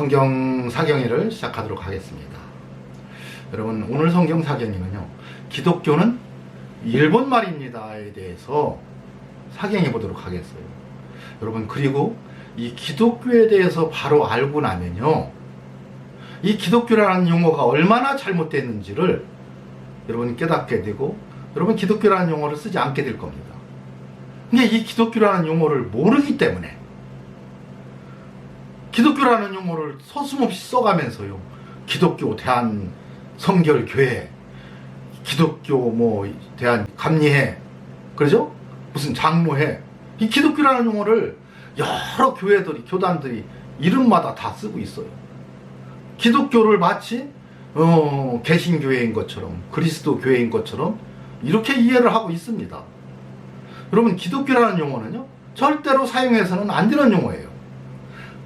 성경 사경회를 시작하도록 하겠습니다. 여러분 오늘 성경 사경회는요. 기독교는 일본 말입니다에 대해서 사경해 보도록 하겠어요. 여러분 그리고 이 기독교에 대해서 바로 알고 나면요. 이 기독교라는 용어가 얼마나 잘못됐는지를 여러분 깨닫게 되고 여러분 기독교라는 용어를 쓰지 않게 될 겁니다. 근데 이 기독교라는 용어를 모르기 때문에 기독교라는 용어를 서슴없이 써가면서요. 기독교 대한 성결교회, 기독교 뭐 대한 감리회, 그러죠? 무슨 장로회. 이 기독교라는 용어를 여러 교회들이, 교단들이 이름마다 다 쓰고 있어요. 기독교를 마치 어, 개신교회인 것처럼 그리스도 교회인 것처럼 이렇게 이해를 하고 있습니다. 여러분 기독교라는 용어는요 절대로 사용해서는 안 되는 용어예요.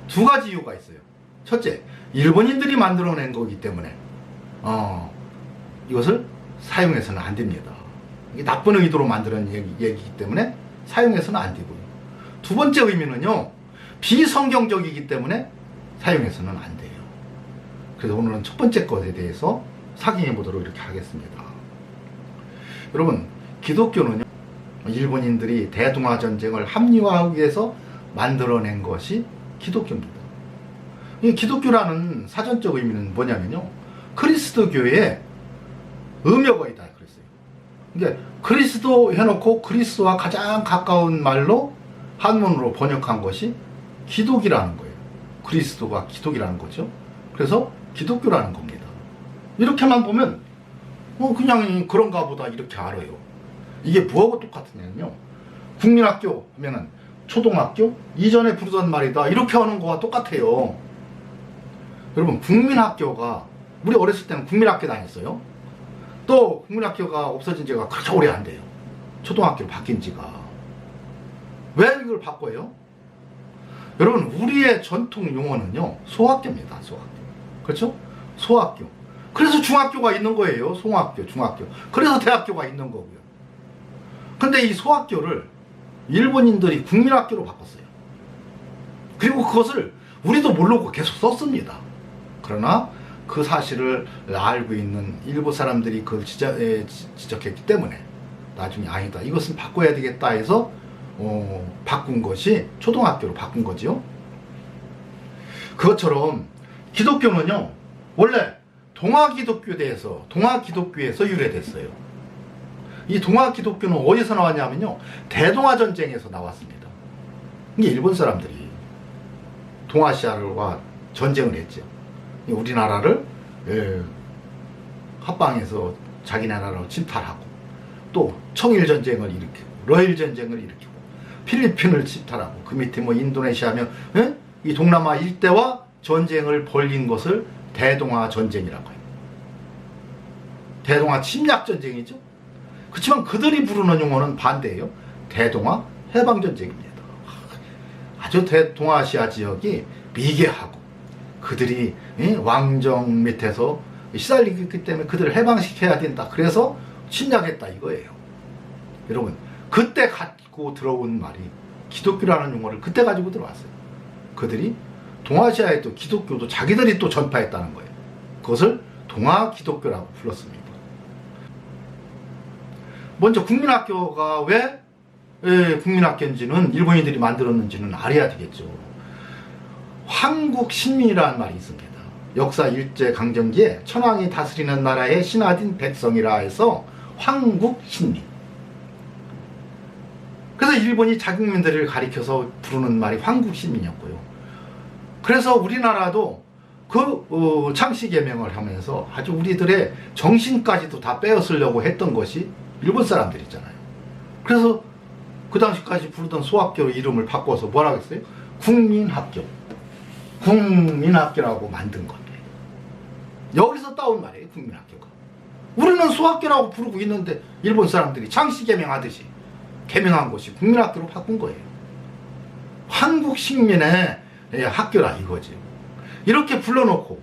두 가지 이유가 있어요. 첫째, 일본인들이 만들어낸 거기 때문에 어, 이것을 사용해서는 안 됩니다. 이게 나쁜 의도로 만드는 얘기, 얘기이기 때문에 사용해서는 안 되고요. 두 번째 의미는요 비성경적이기 때문에 사용해서는 안 돼요. 그래서 오늘은 첫 번째 것에 대해서 확인해 보도록 이렇게 하겠습니다. 여러분, 기독교는요, 일본인들이 대동아 전쟁을 합리화하기 위해서 만들어낸 것이 기독교입니다. 이 기독교라는 사전적 의미는 뭐냐면요, 그리스도교의 음역어이다 그랬어요. 이게 그리스도 해놓고 그리스도와 가장 가까운 말로 한문으로 번역한 것이 기독이라는 거예요. 그리스도가 기독이라는 거죠. 그래서 기독교라는 겁니다. 이렇게만 보면 어 그냥 그런가 보다 이렇게 알아요. 이게 뭐하고 똑같으냐면요. 국민학교 하면은 초등학교 이전에 부르던 말이다 이렇게 하는 거와 똑같아요. 여러분 국민학교가 우리 어렸을 때는 국민학교 다녔어요. 또 국민학교가 없어진 지가 그렇게 오래 안 돼요. 초등학교로 바뀐 지가 왜 이걸 바꿔요? 여러분 우리의 전통 용어는요 소학교입니다 소학교 그렇죠 소학교 그래서 중학교가 있는 거예요 소학교 중학교 그래서 대학교가 있는 거고요 근데 이 소학교를 일본인들이 국민학교로 바꿨어요 그리고 그것을 우리도 모르고 계속 썼습니다 그러나 그 사실을 알고 있는 일부 사람들이 그걸 지적, 에, 지- 지적했기 때문에 나중에 아니다 이것은 바꿔야 되겠다 해서 어, 바꾼 것이 초등학교로 바꾼 거지요. 그것처럼 기독교는요, 원래 동아기독교대에서, 동아기독교에서 유래됐어요. 이 동아 기독교는 어디서 나왔냐면요, 대동아 전쟁에서 나왔습니다. 이게 일본 사람들이 동아시아와 전쟁을 했죠. 우리나라를 예, 합방해서 자기 나라로 침탈하고 또 청일 전쟁을 일으키고 러일 전쟁을 일으키고 필리핀을 침탈하고 그 밑에 뭐 인도네시아며 예? 이 동남아 일대와 전쟁을 벌린 것을 대동아 전쟁이라고 해요. 대동아 침략 전쟁이죠. 그렇지만 그들이 부르는 용어는 반대예요. 대동아 해방 전쟁입니다. 아주 대동아시아 지역이 미개하고 그들이 예? 왕정 밑에서 시달리기 때문에 그들을 해방시켜야 된다. 그래서 침략했다 이거예요. 여러분 그때 갖고 들어온 말이 기독교라는 용어를 그때 가지고 들어왔어요. 그들이 동아시아에 또 기독교도 자기들이 또 전파했다는 거예요. 그것을 동아 기독교라고 불렀습니다. 먼저 국민학교가 왜 예, 국민학교인지는 일본인들이 만들었는지는 알아야 되겠죠. 황국 신민이라는 말이 있습니다. 역사 일제 강점기에 천황이 다스리는 나라의 신하진 백성이라 해서 황국 신민. 그래서 일본이 자국 민들을 가리켜서 부르는 말이 황국 신민이었고요. 그래서 우리나라도 그 어, 창씨 개명을 하면서 아주 우리들의 정신까지도 다 빼앗으려고 했던 것이 일본 사람들이잖아요. 그래서 그 당시까지 부르던 소학교 이름을 바꿔서 뭐라고 했어요? 국민학교. 국민학교라고 만든 건데. 여기서 따온 말이에요, 국민학교가. 우리는 소학교라고 부르고 있는데 일본 사람들이 창씨 개명하듯이 개명한 것이 국민학교로 바꾼 거예요. 한국 식민의 예, 학교라 이거지. 이렇게 불러놓고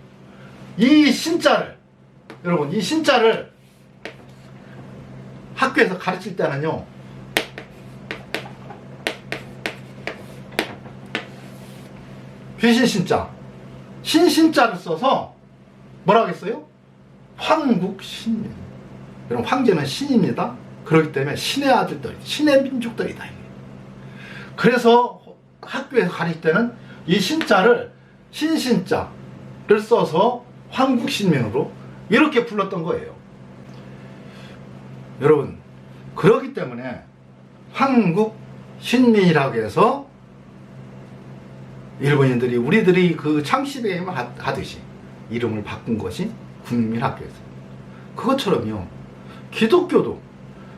이 신자를 여러분 이 신자를 학교에서 가르칠 때는요. 귀신 신자 신신자를 써서 뭐라고 했어요? 황국신민. 여러분 황제는 신입니다. 그렇기 때문에 신의 아들들, 신의 민족들이다. 그래서 학교에서 가르칠 때는 이 신자를 신신자를 써서 황국신민으로 이렇게 불렀던 거예요. 여러분 그렇기 때문에 황국신민이라고 해서 일본인들이 우리들이 그 창시배에 하듯이 이름을 바꾼 것이 국민학교에서 그것처럼요 기독교도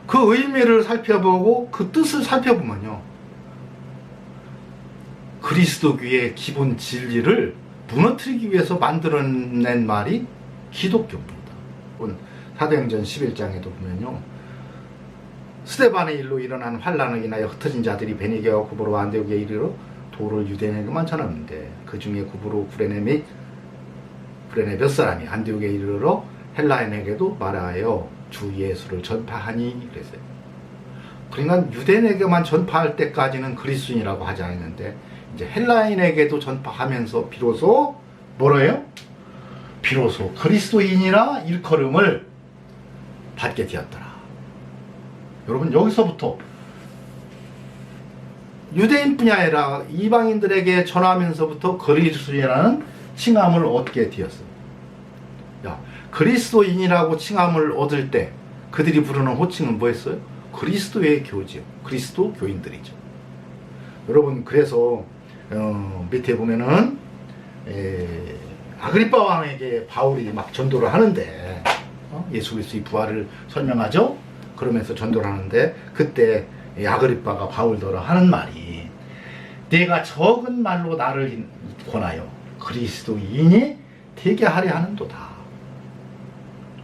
그 의미를 살펴보고 그 뜻을 살펴보면요 그리스도교의 기본 진리를 무너뜨리기 위해서 만들어낸 말이 기독교입니다. 본 사도행전 11장에도 보면요 스테반의 일로 일어난 환란을 인하여 흩어진 자들이 베니게와 구보로 안데오게 이르러 도를 유대인에게만 전하는데 그 중에 구브로 구레네 및 구레네 몇 사람이 안디옥에 이르러 헬라인에게도 말하여 주 예수를 전파하니 그랬어요. 그러니까 유대인에게만 전파할 때까지는 그리스도인이라고 하지 않았는데 이제 헬라인에게도 전파하면서 비로소 뭐래요? 비로소 그리스도인이라 일컬음을 받게 되었더라. 여러분 여기서부터 유대인뿐이 아니라 이방인들에게 전하면서부터 그리스도인이라는 칭함을 얻게 되었습니다. 야, 그리스도인이라고 칭함을 얻을 때 그들이 부르는 호칭은 뭐였어요? 그리스도의 교지요. 그리스도 교인들이죠. 여러분 그래서 어, 밑에 보면은 에, 아그리파 왕에게 바울이 막 전도를 하는데 어? 예수 그리스도의 부활을 설명하죠. 그러면서 전도를 하는데 그때 이 아그리빠가 바울더러 하는 말이 내가 적은 말로 나를 권하여 그리스도인이 되게 하려 하는도다.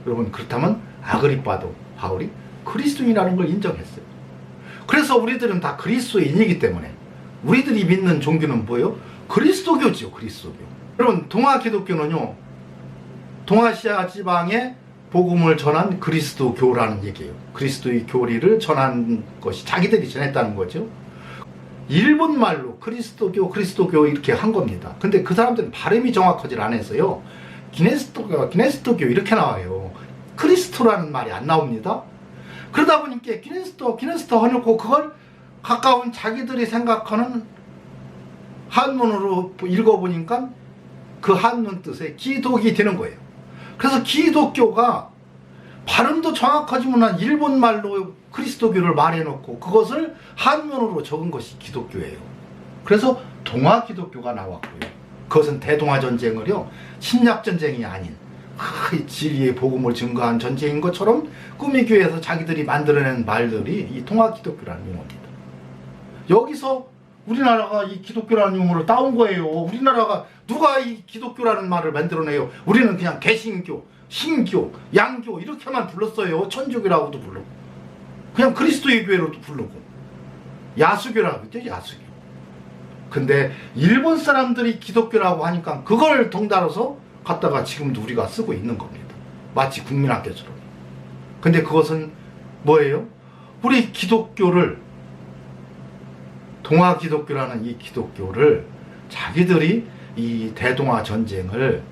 여러분 그렇다면 아그리빠도 바울이 그리스도인이라는 걸 인정했어요. 그래서 우리들은 다 그리스도인이기 때문에 우리들이 믿는 종교는 뭐예요? 그리스도교지요, 그리스도교. 여러분 동아 기독교는요. 동아시아 지방에 복음을 전한 그리스도교라는 얘기예요. 그리스도의 교리를 전한 것이 자기들이 전했다는 거죠. 일본 말로 그리스도교, 그리스도교 이렇게 한 겁니다. 근데 그 사람들은 발음이 정확하지 않아서요. 기네스토교, 기네스토교 이렇게 나와요. 크리스토라는 말이 안 나옵니다. 그러다 보니까 기네스토, 기네스토 해놓고 그걸 가까운 자기들이 생각하는 한문으로 읽어보니까 그 한문 뜻에 기독이 되는 거예요. 그래서 기독교가 발음도 정확하지만 일본 말로 그리스도교를 말해놓고 그것을 한문으로 적은 것이 기독교예요. 그래서 동아 기독교가 나왔고요. 그것은 대동아 전쟁을요 침략 전쟁이 아닌 그 진리의 복음을 증거한 전쟁인 것처럼 꾸미교에서 자기들이 만들어낸 말들이 이 동아 기독교라는 용어입니다. 여기서 우리나라가 이 기독교라는 용어를 따온 거예요. 우리나라가 누가 이 기독교라는 말을 만들어내요? 우리는 그냥 개신교, 신교, 양교 이렇게만 불렀어요. 천주교라고도 부르고 그냥 그리스도의 교회로도 부르고 야수교라고 했죠. 야수교. 근데 일본 사람들이 기독교라고 하니까 그걸 덩달아서 갖다가 지금도 우리가 쓰고 있는 겁니다. 마치 국민학교처럼. 근데 그것은 뭐예요? 우리 기독교를 동아 기독교라는 이 기독교를 자기들이 이 대동아 전쟁을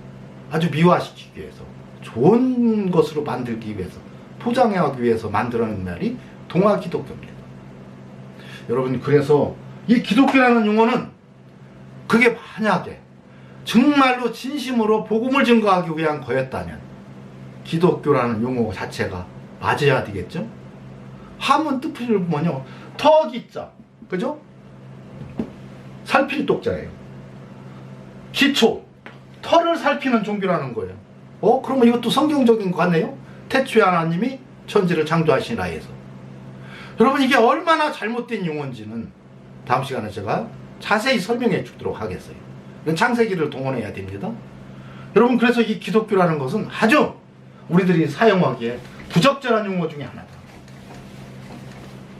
아주 미화시키기 위해서 좋은 것으로 만들기 위해서 포장하기 위해서 만들어낸 말이 동아 기독교입니다. 여러분 그래서 이 기독교라는 용어는 그게 만약에 정말로 진심으로 복음을 증거하기 위한 거였다면 기독교라는 용어 자체가 맞아야 되겠죠? 한문 뜻을 보면요 턱이자 그죠? 살필 독자예요. 기초, 털을 살피는 종교라는 거예요. 어? 그러면 이것도 성경적인 거 같네요? 태초에 하나님이 천지를 창조하시라 해서. 여러분 이게 얼마나 잘못된 용어인지는 다음 시간에 제가 자세히 설명해 주도록 하겠어요. 창세기를 동원해야 됩니다. 여러분 그래서 이 기독교라는 것은 아주 우리들이 사용하기에 부적절한 용어 중에 하나다.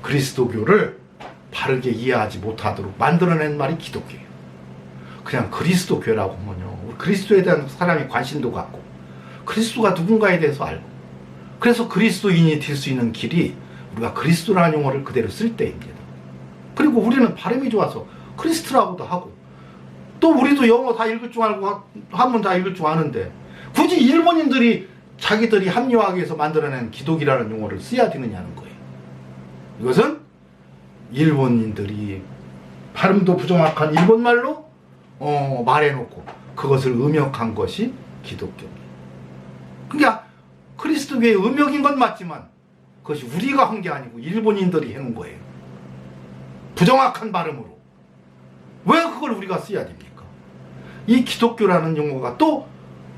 그리스도교를 바르게 이해하지 못하도록 만들어낸 말이 기독교예요. 그냥 그리스도교라고 하면요. 그리스도에 대한 사람이 관심도 갖고 그리스도가 누군가에 대해서 알고 그래서 그리스도인이 될 수 있는 길이 우리가 그리스도라는 용어를 그대로 쓸 때입니다. 그리고 우리는 발음이 좋아서 크리스트라고도 하고 또 우리도 영어 다 읽을 줄 알고 한문 다 읽을 줄 아는데 굳이 일본인들이 자기들이 합리화하기 위해서 만들어낸 기독이라는 용어를 써야 되느냐는 거예요. 이것은 일본인들이 발음도 부정확한 일본말로 어, 말해놓고 그것을 음역한 것이 기독교입니다. 그러니까 그리스도교의 음역인 건 맞지만 그것이 우리가 한 게 아니고 일본인들이 해놓은 거예요. 부정확한 발음으로. 왜 그걸 우리가 써야 됩니까? 이 기독교라는 용어가 또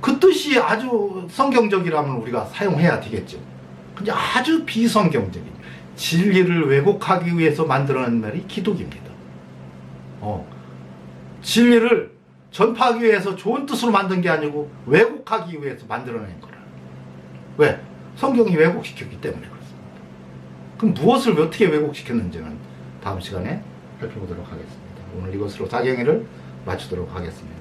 그 뜻이 아주 성경적이라면 우리가 사용해야 되겠죠. 근데 아주 비성경적인 진리를 왜곡하기 위해서 만들어낸 말이 기독입니다. 어, 진리를 전파하기 위해서 좋은 뜻으로 만든 게 아니고 왜곡하기 위해서 만들어낸 거라. 왜? 성경이 왜곡시켰기 때문에 그렇습니다. 그럼 무엇을 어떻게 왜곡시켰는지는 다음 시간에 살펴보도록 하겠습니다. 오늘 이것으로 사경회를 마치도록 하겠습니다.